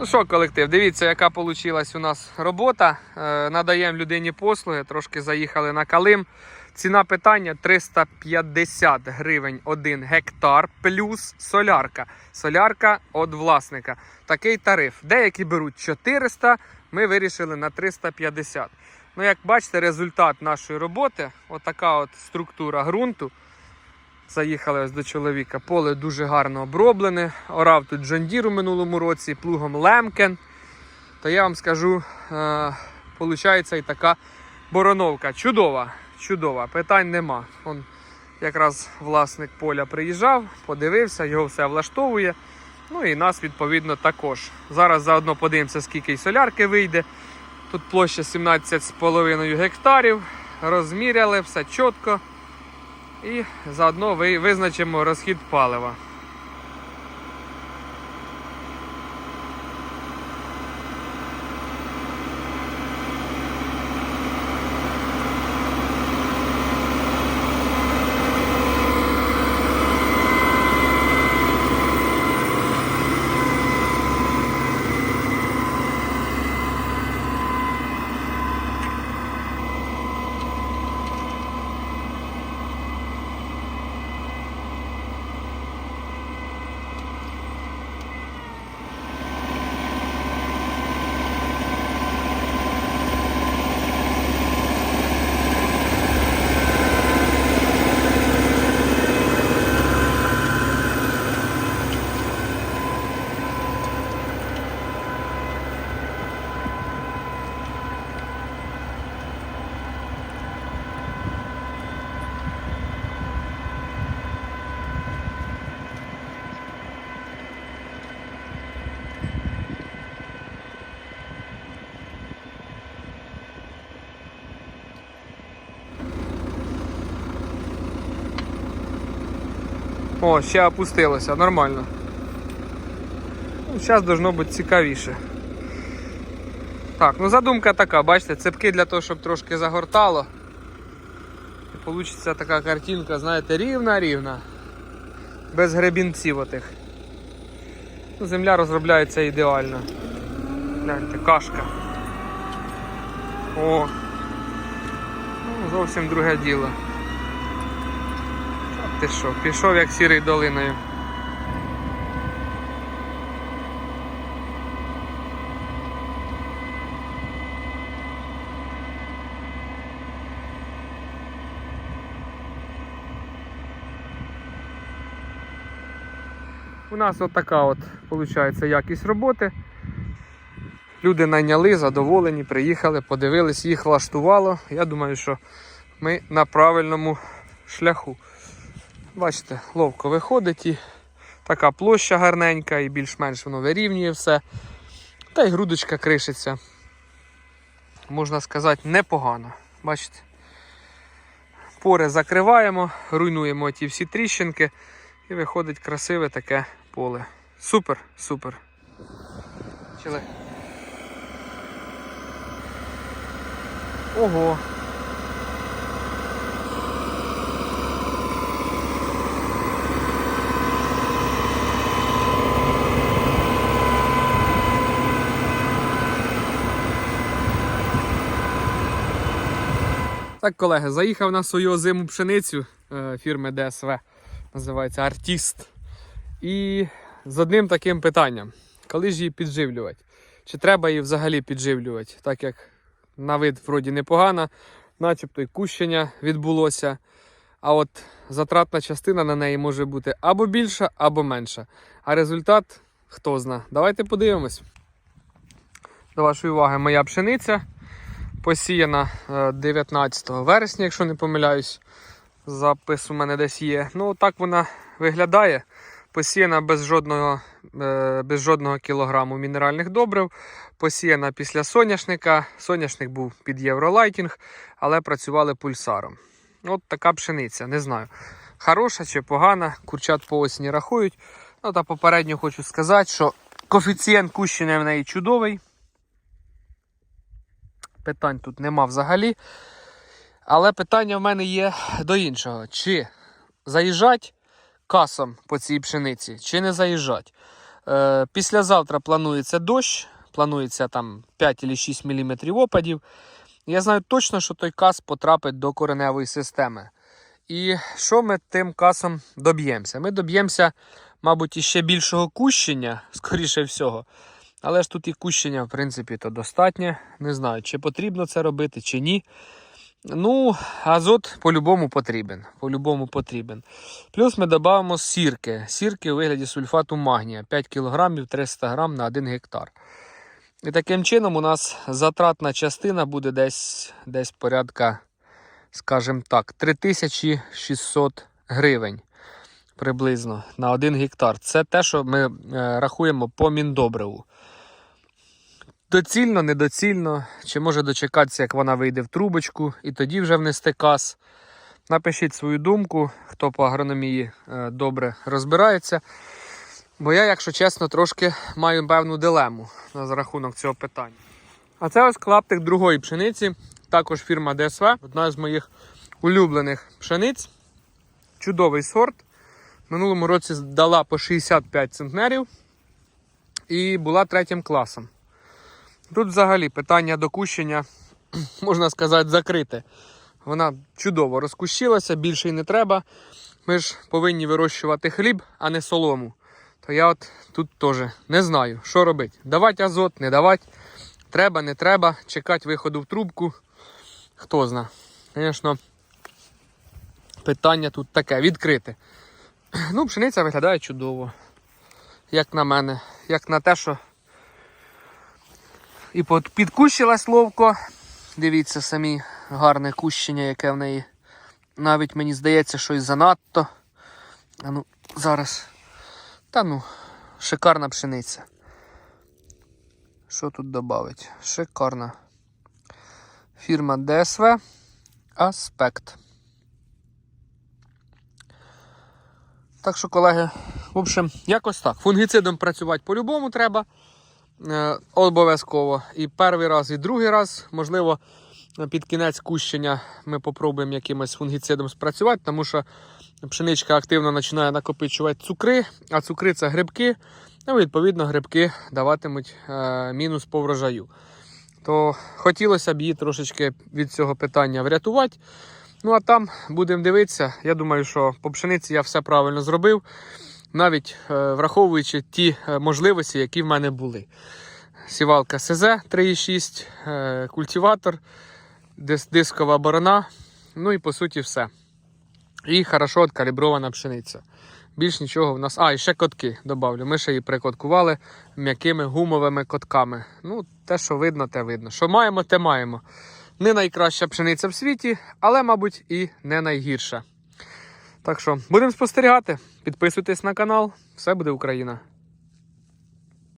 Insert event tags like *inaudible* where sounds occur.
Ну що, колектив, дивіться, яка вийшла у нас робота. Е, надаємо людині послуги, трошки заїхали на калим. Ціна питання 350 гривень 1 гектар плюс солярка. Солярка від власника. Такий тариф. Деякі беруть 400, ми вирішили на 350. Ну, як бачите, результат нашої роботи, отака от структура ґрунту. Заїхали ось до чоловіка. Поле дуже гарно оброблене. Орав тут Джондір у минулому році, плугом Лемкен. То я вам скажу, е, получається і така бороновка. Чудова, чудова, питань нема. Он якраз власник поля приїжджав, подивився, його все влаштовує. Ну і нас відповідно також. Зараз заодно подивимося, скільки й солярки вийде. Тут площа 17,5 гектарів. Розміряли все чітко. І заодно ви- визначимо розхід палива. О, ще опустилося, нормально. Ну, зараз должно бути цікавіше. Так, ну задумка така, бачите, цепки для того, щоб трошки загортало. І получиться така картинка, знаєте, рівна-рівна. Без гребінців отих. Ну, земля розробляється ідеально. Гляньте, кашка. О! Ну, зовсім друге діло. Ти що, пішов як сірий долиною. У нас от така от виходить якість роботи. Люди найняли, задоволені, приїхали, подивились, їх влаштувало. Я думаю, що ми на правильному шляху. Бачите, ловко виходить і така площа гарненька, і більш-менш воно вирівнює все. Та й грудочка кришиться. Можна сказати, непогано. Бачите? Пори закриваємо, руйнуємо ті всі тріщинки і виходить красиве таке поле. Супер, супер. Чили. Ого. Так, колеги, заїхав на свою озиму пшеницю е, фірми ДСВ, називається Артіст. І з одним таким питанням: коли ж її підживлювати? Чи треба її взагалі підживлювати? Так як на вид вроді непогана, начебто й кущення відбулося. А от затратна частина на неї може бути або більша, або менша. А результат хто зна. Давайте подивимось. До вашої уваги, моя пшениця посіяна е, 19 вересня, якщо не помиляюсь. Запис у мене десь є. Ну, так вона виглядає. Посіяна без жодного, е, без жодного кілограму мінеральних добрив. Посіяна після соняшника. Соняшник був під євролайтінг, але працювали пульсаром. От така пшениця, не знаю. Хороша чи погана, курчат по осені рахують. Ну та попередньо хочу сказати, що коефіцієнт кущення в неї чудовий. Питань тут нема взагалі. Але питання в мене є до іншого: чи заїжджать касом по цій пшениці, чи не заїжджать? Е, післязавтра планується дощ, планується там 5 чи 6 мм опадів. Я знаю точно, що той кас потрапить до кореневої системи. І що ми тим касом доб'ємося? Ми доб'ємося, мабуть, іще більшого кущення, скоріше всього. Але ж тут і кущення, в принципі, то достатньо. Не знаю, чи потрібно це робити, чи ні. Ну, азот по-любому потрібен. По-любому потрібен. Плюс ми додамо сірки. Сірки у вигляді сульфату магнія 5 кг 300 г на 1 гектар. І таким чином у нас затратна частина буде десь, десь порядка, скажімо так, 3600 гривень приблизно на 1 гектар. Це те, що ми е, рахуємо по міндобриву. Доцільно, недоцільно, чи може дочекатися, як вона вийде в трубочку, і тоді вже внести кас. Напишіть свою думку, хто по агрономії е, добре розбирається. Бо я, якщо чесно, трошки маю певну дилему на рахунок цього питання. А це ось клаптик другої пшениці, також фірма ДСВ, одна з моїх улюблених пшениць. Чудовий сорт. Минулому році дала по 65 центнерів і була третім класом. Тут взагалі питання докущення, *clears throat* можна сказати, закрите. Вона чудово розкущилася, більше й не треба. Ми ж повинні вирощувати хліб, а не солому. То я от тут теж не знаю, що робити. Давати азот, не давати. Треба, не треба. Чекати виходу в трубку. Хто зна. Звісно, питання тут таке, відкрите. *clears throat* Ну, пшениця виглядає чудово. Як на мене. Як на те, що і підкущилась ловко. Дивіться самі гарне кущення, яке в неї. Навіть мені здається, що і занадто. А ну, зараз. Та ну, шикарна пшениця. Що тут додати? Шикарна. Фірма ДСВ Аспект. Так що, колеги, в общем, якось так. Фунгіцидом працювати по-любому треба. Е, обов'язково. І перший раз, і другий раз, можливо, під кінець кущення ми попробуємо якимось фунгіцидом спрацювати, тому що пшеничка активно починає накопичувати цукри, а цукри це грибки. Ну, відповідно, грибки даватимуть е, мінус по врожаю. То хотілося б її трошечки від цього питання врятувати. Ну, а там будемо дивитися. Я думаю, що по пшениці я все правильно зробив, навіть е, враховуючи ті е, можливості, які в мене були. Сівалка СЗ 3,6, е, культиватор, дискова борона. Ну і по суті все. І хорошо откалібрована пшениця. Більш нічого в нас. А, і ще котки добавлю. Ми ще її прикоткували м'якими гумовими котками. Ну, те, що видно, те видно. Що маємо, те маємо. Не найкраща пшениця в світі, але, мабуть, і не найгірша. Так що будемо спостерігати. Підписуйтесь на канал. Все буде Україна.